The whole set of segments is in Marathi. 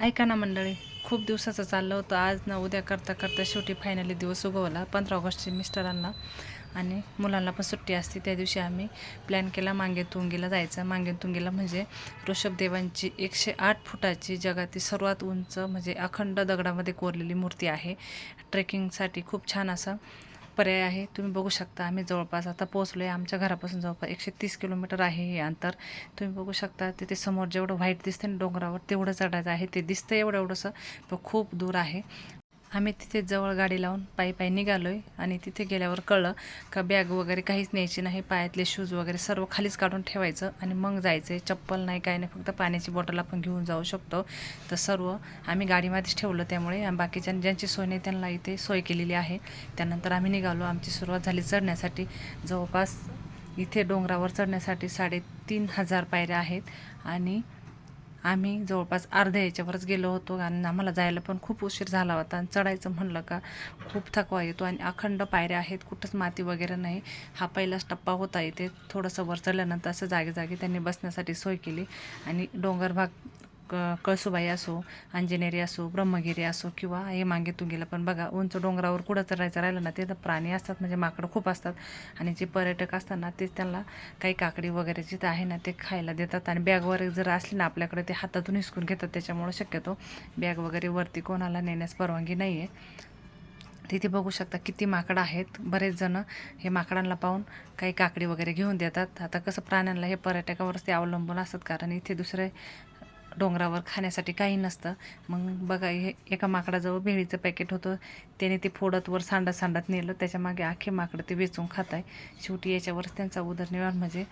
ऐका ना मंडळी खूप दिवसाचं चाललं होतं. आज ना उद्या करता करता शेवटी फायनली दिवस उगवला. पंधरा ऑगस्टची मिस्टरांना आणि मुलांना पण सुट्टी असते. त्या दिवशी आम्ही प्लॅन केला मांगे तुंगीला जायचं. मांगे तुंगीला म्हणजे ऋषभदेवांची एकशे आठ फुटाची जगातील सर्वात उंच म्हणजे अखंड दगडामध्ये कोरलेली मूर्ती आहे. ट्रेकिंगसाठी खूप छान असा पर्याय आहे. तुम्ही बघू शकता आम्ही जवळपास आता पोहोचलो आहे आमच्या घरापासून जवळपास एकशे तीस किलोमीटर आहे हे अंतर. तुम्ही बघू शकता तिथे समोर जेवढं व्हाईट दिसतं ना डोंगरावर तेवढं चढायचं आहे. ते दिसतं एवढं एवढंसं पण खूप दूर आहे. आम्ही तिथे जवळ गाडी लावून पायी पायी निघालो आहे आणि तिथे गेल्यावर कळलं का बॅग वगैरे काहीच न्यायची नाही पायातले शूज वगैरे सर्व खालीच काढून ठेवायचं आणि मग जायचं आहे चप्पल नाही काय नाही फक्त पाण्याची बॉटल आपण घेऊन जाऊ शकतो. तर सर्व आम्ही गाडीमध्येच ठेवलं त्यामुळे आणि बाकीच्या ज्यांची सोय नाही त्यांना इथे सोय केलेली आहे. त्यानंतर आम्ही निघालो. आमची सुरुवात झाली चढण्यासाठी. जवळपास इथे डोंगरावर चढण्यासाठी साडेतीन हजार पायऱ्या आहेत आणि आम्ही जवळपास अर्ध्या याच्यावरच गेलो होतो आणि आम्हाला जायला पण खूप उशीर झाला होता आणि चढायचं म्हणलं का खूप थकवा येतो आणि अखंड पायऱ्या आहेत कुठंच माती वगैरे नाही. हा पहिलाच टप्पा होता इथे. थोडंसं वर चढल्यानंतर असं जागे जागी त्यांनी बसण्यासाठी सोय केली आणि डोंगर भाग क कळसुबाई असो अंजनेरी असो ब्रह्मगिरी असो किंवा हे मागे तुंगीला पण बघा उंच डोंगरावर कुठं चढायचं राहिलं ना ते तर प्राणी असतात म्हणजे माकडं खूप असतात. आणि जे पर्यटक असतात ना ते त्यांना काही काकडी वगैरे जिथं आहे ना ते खायला देतात. आणि बॅग वगैरे जर असली ना आपल्याकडे ते हातातून हिसकून घेतात. त्याच्यामुळं शक्यतो बॅग वगैरे वरती कोणाला नेण्यास परवानगी नाही आहे तिथे बघू शकता किती माकडं आहेत. बरेच जण हे माकडांना पाहून काही काकडी वगैरे घेऊन देतात. आता कसं प्राण्यांना हे पर्यटकावरच ते अवलंबून असतात कारण इथे दुसरे डोंगरावर खाण्यासाठी काही नसतं. मग बघा हे एका माकडाजवळ भेळीचं पॅकेट होतं. त्याने ते फोडत वर सांडत सांडत नेलं. त्याच्यामागे आखे माकडं ते वेचून खात आहे शेवटी याच्यावरच त्यांचा उदरनिर्वाह म्हणजे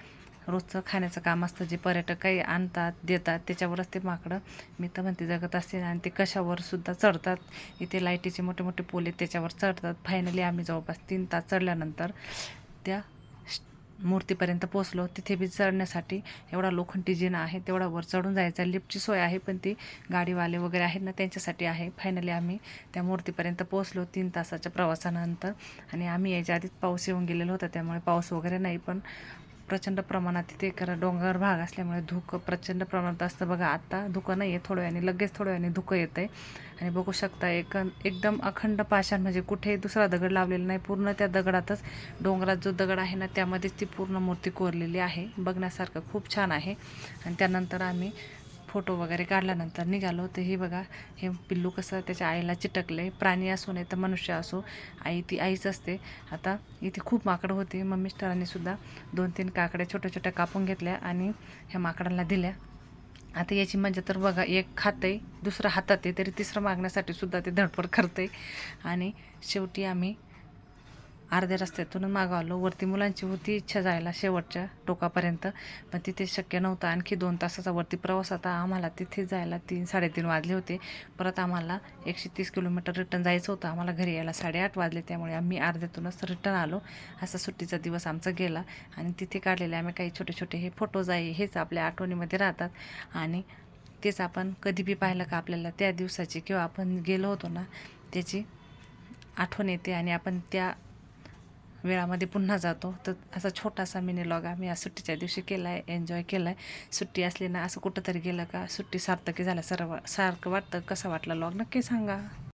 रोजचं खाण्याचं काम असतं. जे पर्यटक काही आणतात देतात त्याच्यावरच ते माकडं मी तर म्हणते जगत असते आणि ते कशावर सुद्धा चढतात. इथे लाईटीचे मोठे मोठे पोले त्याच्यावर चढतात. फायनली आम्ही जवळपास तीन तास चढल्यानंतर त्या मूर्तीपर्यंत पोचलो तिथे बी चढण्यासाठी एवढा लोखंडी जिना आहे तेवढा वर चढून जायचा. लिफ्टची सोय आहे पण ती गाडीवाले वगैरे आहेत ना त्यांच्यासाठी आहे. फायनली आम्ही त्या मूर्तीपर्यंत पोचलो तीन तासाच्या प्रवासानंतर. आणि आम्ही याच्या आधीच पाऊस येऊन गेलेलो होता त्यामुळे पाऊस वगैरे नाही पण प्रचंड प्रमाणात तिथे कारण डोंगर भाग असल्यामुळे धुकं प्रचंड प्रमाणात असतं. बघा आत्ता धुकं नाही आहे थोड्या वेळाने लगेच थोड्या वेळाने धुकं येतं आहे आणि बघू शकता एक एकदम अखंड पाषाण म्हणजे कुठे दुसरा दगड लावलेला नाही. पूर्ण त्या दगडातच डोंगरात जो दगड आहे ना त्यामध्येच ती पूर्ण मूर्ती कोरलेली आहे. बघण्यासारखं खूप छान आहे. आणि त्यानंतर आम्ही फोटो वगैरे काढल्यानंतर निघालो तर हे बघा हे पिल्लू कसं त्याच्या आईला चिटकलं आहे प्राणी असो नाही तर मनुष्य असो आई ती आईच असते. आता इथे खूप माकडं होते. मग मिस्टरांनी सुद्धा दोन तीन काकड्या छोट्या छोट्या कापून घेतल्या आणि ह्या माकडांना दिल्या. आता याची मजा तर बघा एक खातं आहे दुसरं हातात आहे तरी तिसरं मागण्यासाठी सुद्धा ते धडपड करते आणि शेवटी आम्ही अर्ध्या रस्त्यातून मागं आलो. वरती मुलांची होती इच्छा जायला शेवटच्या टोकापर्यंत पण तिथे शक्य नव्हतं. आणखी दोन तासाचा वरती प्रवास आता आम्हाला तिथे जायला तीन साडेतीन वाजले होते. परत आम्हाला एकशे तीस किलोमीटर रिटर्न जायचं होतं. आम्हाला घरी यायला साडेआठ वाजले. त्यामुळे आम्ही अर्ध्यातूनच रिटर्न आलो. असा सुट्टीचा दिवस आमचा गेला. आणि तिथे काढलेले आम्ही काही छोटे छोटे हे फोटोज आहे हेच आपल्या आठवणीमध्ये राहतात. आणि तेच आपण कधी बी पाहिलं का आपल्याला त्या दिवसाची किंवा आपण गेलो होतो ना त्याची आठवण येते. आणि आपण त्या वेळामध्ये पुन्हा जातो. तर असा छोटासा मिनी लॉग आम्ही या सुट्टीच्या दिवशी केला आहे एन्जॉय केला आहे सुट्टी असली ना असं कुठंतरी गेलं का सुट्टी सार्थकी झाल्या सर्व सारखं वाटतं. कसं वाटलं लॉग नक्की सांगा.